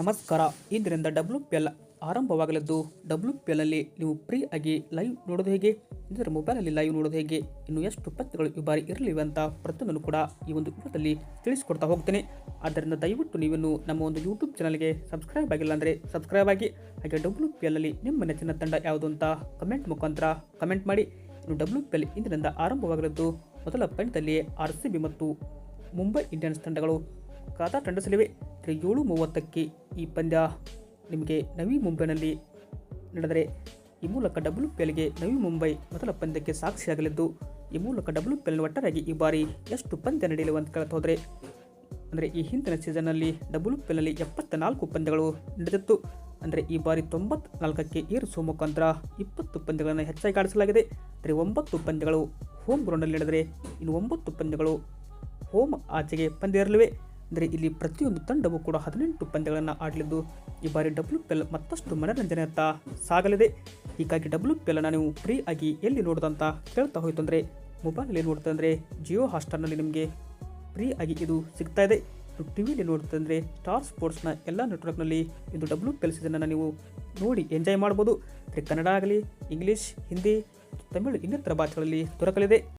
ನಮಸ್ಕಾರ. ಇಂದಿನಿಂದ W P L ಆರಂಭವಾಗಲಿದ್ದು ಡಬ್ಲ್ಯೂ ಪಿ ಎಲ್ನಲ್ಲಿ ನೀವು ಫ್ರೀ ಆಗಿ ಲೈವ್ ನೋಡೋದು ಹೇಗೆ? ಇದರ ಮೊಬೈಲಲ್ಲಿ ಲೈವ್ ನೋಡೋದು ಹೇಗೆ? ಇನ್ನು ಎಷ್ಟು ಪತ್ತೆಗಳು ಈ ಬಾರಿ ಇರಲಿವೆ ಅಂತ ಪ್ರತಿಯೊಂದನ್ನು ಕೂಡ ಈ ಒಂದು ವಿಡಿಯೋದಲ್ಲಿ ತಿಳಿಸಿಕೊಡ್ತಾ ಹೋಗ್ತೇನೆ. ಆದ್ದರಿಂದ ದಯವಿಟ್ಟು ನೀವಿನ್ನು ನಮ್ಮ ಒಂದು ಯೂಟ್ಯೂಬ್ ಚಾನಲ್ಗೆ ಸಬ್ಸ್ಕ್ರೈಬ್ ಆಗಿಲ್ಲ ಅಂದರೆ ಸಬ್ಸ್ಕ್ರೈಬ್ ಆಗಿ, ಹಾಗೆ ಡಬ್ಲ್ಯೂ ಪಿ ಎಲ್ನಲ್ಲಿ ನಿಮ್ಮ ನೆಚ್ಚಿನ ತಂಡ ಯಾವುದು ಅಂತ ಕಮೆಂಟ್ ಮುಖಾಂತರ ಕಮೆಂಟ್ ಮಾಡಿ. ಇನ್ನು ಡಬ್ಲ್ಯೂ ಪಿ ಎಲ್ ಇಂದಿನಿಂದ ಆರಂಭವಾಗಲಿದ್ದು, ಮೊದಲ ಪಂದ್ಯದಲ್ಲಿ ಆರ್ ಸಿ ಬಿ ಮತ್ತು ಮುಂಬೈ ಇಂಡಿಯನ್ಸ್ ತಂಡಗಳು ಖಾತಾ ತಂಡಿಸಲಿವೆ. ಏಳು ಮೂವತ್ತಕ್ಕೆ ಈ ಪಂದ್ಯ ನಿಮಗೆ ನವಿ ಮುಂಬೈನಲ್ಲಿ ನಡೆದರೆ, ಈ ಮೂಲಕ ಡಬ್ಲ್ಯೂ ಪಿ ಎಲ್ಗೆ ನವಿ ಮುಂಬೈ ಮೊದಲ ಪಂದ್ಯಕ್ಕೆ ಸಾಕ್ಷಿಯಾಗಲಿದ್ದು, ಈ ಮೂಲಕ ಡಬ್ಲ್ಯೂ ಪಿ ಎಲ್ ಒಟ್ಟಾರೆಯಾಗಿ ಈ ಬಾರಿ ಎಷ್ಟು ಪಂದ್ಯ ನಡೆಯಲಿವೆ ಅಂತ ಕೇಳ್ತಾ ಹೋದರೆ, ಅಂದರೆ ಈ ಹಿಂದಿನ ಸೀಸನ್ನಲ್ಲಿ ಡಬ್ಲ್ಯೂ ಪಿ ಎಲ್ನಲ್ಲಿ ಎಪ್ಪತ್ತ ನಾಲ್ಕು ಪಂದ್ಯಗಳು ನಡೆದಿತ್ತು. ಅಂದರೆ ಈ ಬಾರಿ ತೊಂಬತ್ನಾಲ್ಕಕ್ಕೆ ಏರಿಸುವ ಮುಖಾಂತರ ಇಪ್ಪತ್ತು ಪಂದ್ಯಗಳನ್ನು ಹೆಚ್ಚಾಗಿ ಆಡಿಸಲಾಗಿದೆ. ಅಂದರೆ ಒಂಬತ್ತು ಪಂದ್ಯಗಳು ಹೋಮ್ ಗ್ರೌಂಡಲ್ಲಿ ನಡೆದರೆ, ಇನ್ನು ಒಂಬತ್ತು ಪಂದ್ಯಗಳು ಹೋಮ್ ಆಚೆಗೆ ಪಂದ್ಯ ಇರಲಿವೆ. ಅಂದರೆ ಇಲ್ಲಿ ಪ್ರತಿಯೊಂದು ತಂಡವೂ ಕೂಡ ಹದಿನೆಂಟು ಪಂದ್ಯಗಳನ್ನು ಆಡಲಿದ್ದು, ಈ ಬಾರಿ ಡಬ್ಲ್ಯೂ ಪಿ ಎಲ್ ಮತ್ತಷ್ಟು ಮನರಂಜನೆಯತ್ತ ಸಾಗಲಿದೆ. ಹೀಗಾಗಿ ಡಬ್ಲ್ಯೂ ಪಿ ನೀವು ಫ್ರೀ ಆಗಿ ಎಲ್ಲಿ ನೋಡೋದಂತ ಕೇಳ್ತಾ ಹೋಯ್ತು ಅಂದರೆ ಮೊಬೈಲಲ್ಲಿ ನೋಡ್ತಾ ಅಂದರೆ ಜಿಯೋ ಹಾಸ್ಟಾರ್ನಲ್ಲಿ ನಿಮಗೆ ಫ್ರೀ ಆಗಿ ಇದು ಸಿಗ್ತಾ ಇದೆ. ಟಿ ವಿಲಿ ನೋಡ್ತಂದರೆ ಸ್ಟಾರ್ ಸ್ಪೋರ್ಟ್ಸ್ನ ಎಲ್ಲ ನೆಟ್ವರ್ಕ್ನಲ್ಲಿ ಇದು ಡಬ್ಲ್ಯೂ ಪಿ ಎಲ್ ನೀವು ನೋಡಿ ಎಂಜಾಯ್ ಮಾಡ್ಬೋದು. ಕನ್ನಡ ಆಗಲಿ ಇಂಗ್ಲೀಷ್ ಹಿಂದಿ ತಮಿಳು ಇನ್ನಿತರ ಭಾಷೆಗಳಲ್ಲಿ ದೊರಕಲಿದೆ.